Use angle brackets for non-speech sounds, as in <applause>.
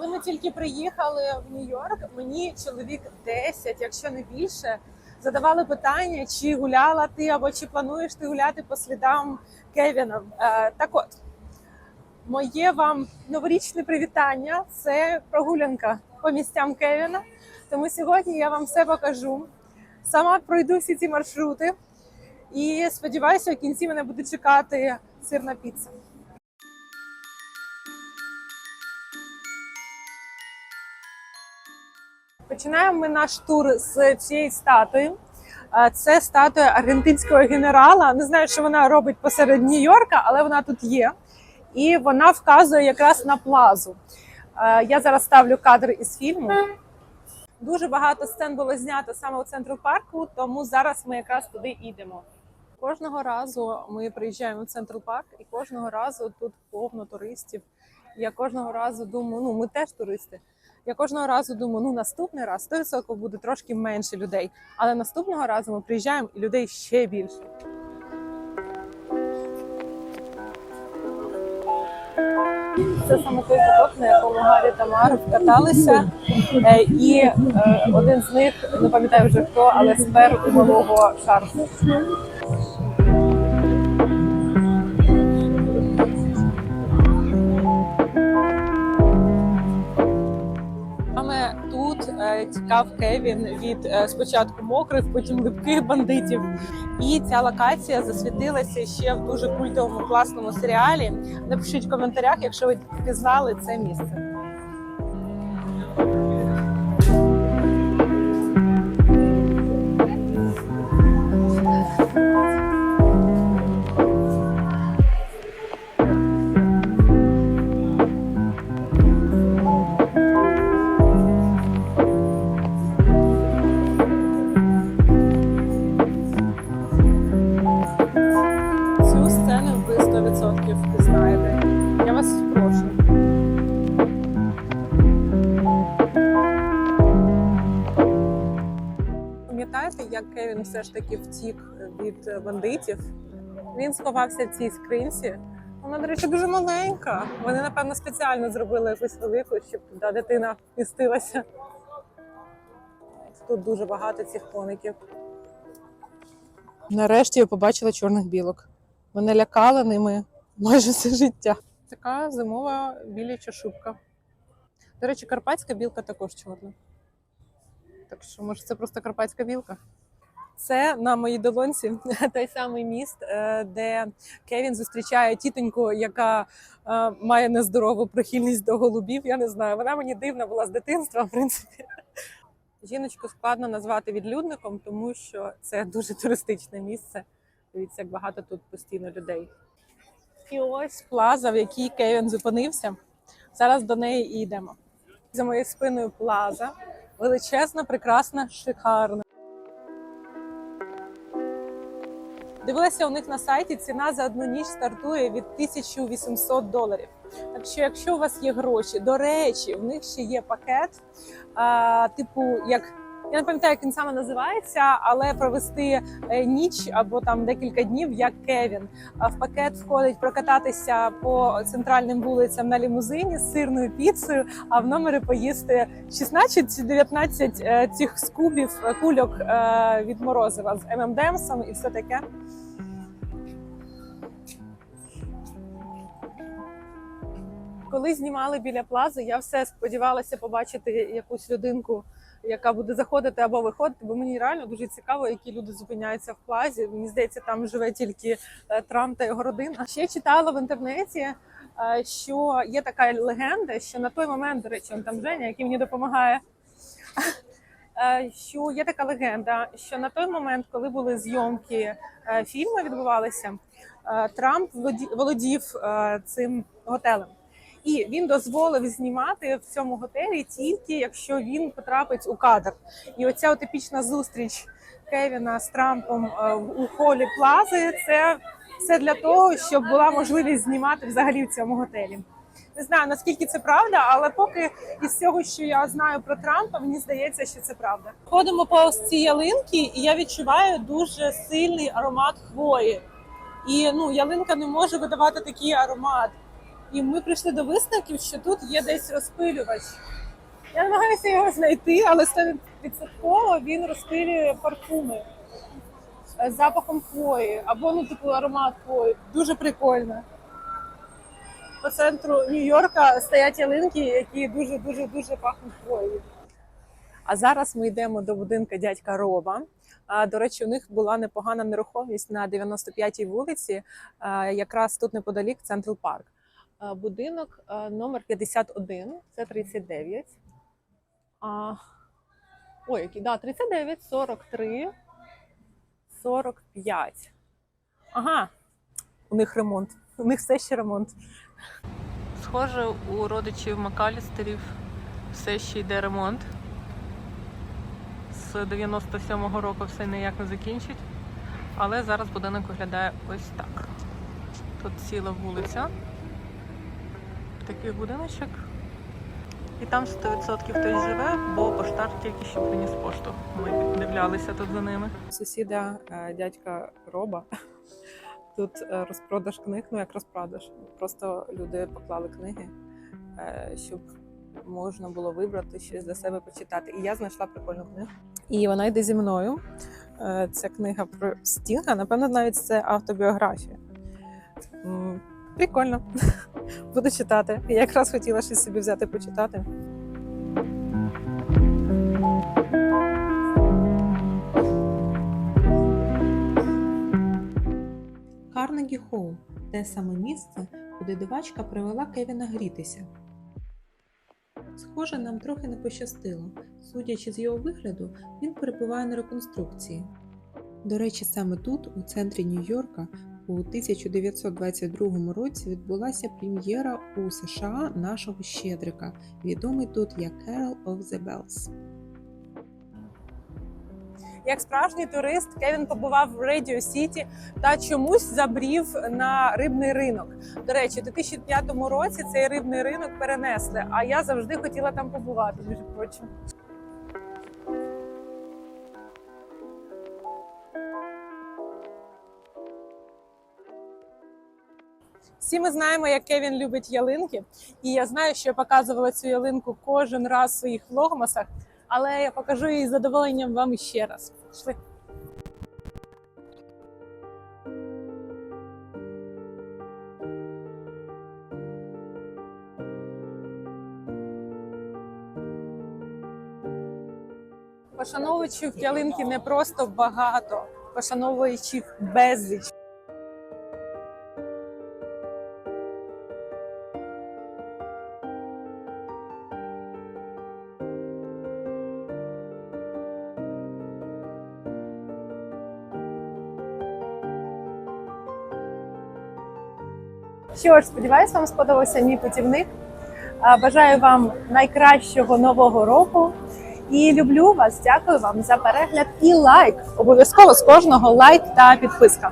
Коли ми тільки приїхали в Нью-Йорк, мені чоловік 10, якщо не більше, задавали питання, чи гуляла ти або чи плануєш ти гуляти по слідам Кевіна. Е, так от, моє вам новорічне привітання це прогулянка по місцям Кевіна. Тому сьогодні я вам все покажу. Сама пройду всі ці маршрути і сподіваюся, в кінці мене буде чекати сирна піца. Починаємо ми наш тур з цієї статуї. Е, Це статуя аргентинського генерала. Не знаю, що вона робить посеред Нью-Йорка, але вона тут є. І вона вказує якраз на плазу. Е, Я зараз ставлю кадр із фільму. Дуже багато сцен було знято саме у центру парку, тому зараз ми якраз туди йдемо. Кожного разу ми приїжджаємо в Централ Парк, і кожного разу тут повно туристів. Я кожного разу думаю, ну ми теж туристи. Я кожного разу думаю, ну наступний раз 100% буде трошки менше людей. Але наступного разу ми приїжджаємо і людей ще більше. Це саме той каток, на якому Гаррі та Мар каталися. Е, І е, один з них, не пам'ятаю вже хто, але спер у малого Шарльза. Тікав Кевін від е, спочатку мокрих, потім липких бандитів. І ця локація засвітилася ще в дуже культовому класному серіалі. Напишіть в коментарях, якщо ви пізнали це місце. Кевін все ж таки втік від бандитів? Він сховався в цій скринці. Вона, до речі, дуже маленька. Вони, напевно, спеціально зробили якусь велику, щоб туди дитина вмістилася. Тут дуже багато цих коників. Нарешті я побачила чорних білок. Мене лякали ними майже все життя. Така зимова біляча шубка. До речі, карпатська білка також чорна. Так що, може, це просто карпатська білка? Це на моїй долонці <laughs> той самий міст, е, де Кевін зустрічає тітоньку, яка е, має нездорову прихильність до голубів. Я не знаю. Вона мені дивна була з дитинства, в принципі. <laughs> Жіночку складно назвати відлюдником, тому що це дуже туристичне місце. Дивіться, як багато тут постійно людей. І ось плаза, в якій Кевін зупинився. Зараз до неї і йдемо. За моєю спиною плаза. Величезна, прекрасна, шикарна. Дивилася у них на сайті. Ціна за одну ніч стартує від 1800 доларів. Так що, якщо у вас є гроші, до речі, в них ще є пакет, а, типу, як я не пам'ятаю, як він саме називається, але провести е, ніч або там декілька днів, як Кевін. В пакет входить прокататися по центральним вулицям на лімузині з сирною піцею, а в номері поїсти 16 чи 19 е, цих скубів е, кульок від морозива з ММДМсом і все таке. Коли знімали біля плази, я все сподівалася побачити якусь людинку, яка буде заходити або виходити, бо мені реально дуже цікаво, які люди зупиняються в плазі. Мені здається, там живе тільки е, Трамп та його родина. Ще читала в інтернеті, е, що є така легенда, що на той момент, до речі, там Женя, який мені допомагає. <laughs> е, Що є така легенда, що на той момент, коли були зйомки фільму, відбувалися, Трамп володі- володів цим готелем. І він дозволив знімати в цьому готелі тільки якщо він потрапить у кадр. І оця от епічна зустріч Кевіна з Трампом е, у холі плази. Це все для того, щоб була можливість знімати взагалі в цьому готелі. Не знаю наскільки це правда, але поки із всього, що я знаю про Трампа, мені здається, що це правда. Ходимо по ось цій ялинки, і я відчуваю дуже сильний аромат хвої. І ну ялинка не може видавати такий аромат. І ми прийшли до висновків, що тут є десь розпилювач. Я намагаюся його знайти, але 100% він розпилює парфуми з запахом хвої або ну, типу аромат хвої. Дуже прикольно. По центру Нью-Йорка стоять ялинки, які дуже дуже дуже пахнуть хвоєю. А зараз ми йдемо до будинку дядька Роба. До речі, у них була непогана нерухомість на 95-й вулиці, якраз тут неподалік Централ Парк. А, Будинок а, номер 51, це 39. А, ой, який, да, 39, 43, 45. Ага, у них ремонт. У них все ще ремонт. Схоже, у родичів Макалістерів все ще йде ремонт. З 97-го року все ніяк не закінчить. Але зараз будинок виглядає ось так. Тут ціла вулиця. Такий будиночок. І там 100% хтось живе, бо поштар тільки що приніс пошту. Ми дивлялися тут за ними. Сусіда е, дядька Роба. Тут е, розпродаж книг, ну як розпродаж. Просто люди поклали книги, е, щоб можна було вибрати щось для себе почитати. І я знайшла прикольну книгу. І вона йде зі мною. Це книга про Стінга. Напевно, навіть це автобіографія. Прикольно. <laughs> Буду читати. Я якраз хотіла щось собі взяти почитати. Карнегі Холл те саме місце, куди дивачка привела Кевіна грітися. Схоже, нам трохи не пощастило. Судячи з його вигляду, він перебуває на реконструкції. До речі, саме тут, у центрі Нью-Йорка, у 1922 році відбулася прем'єра у США нашого Щедрика, відомий тут як Carol of the Bells. Як справжній турист, Кевін побував в Радіо Сіті та чомусь забрів на рибний ринок. До речі, у 2005 році цей рибний ринок перенесли, а я завжди хотіла там побувати, між прочим. Всі ми знаємо, як Кевін любить ялинки, і я знаю, що я показувала цю ялинку кожен раз в своїх влогмасах, але я покажу її з задоволенням вам іще раз. Пішли. Пошановувачів ялинки не просто багато, пошановуючих безліч. Що ж, сподіваюсь, вам сподобався мій путівник. Бажаю вам найкращого нового року і люблю вас. Дякую вам за перегляд і лайк. Обов'язково з кожного лайк та підписка.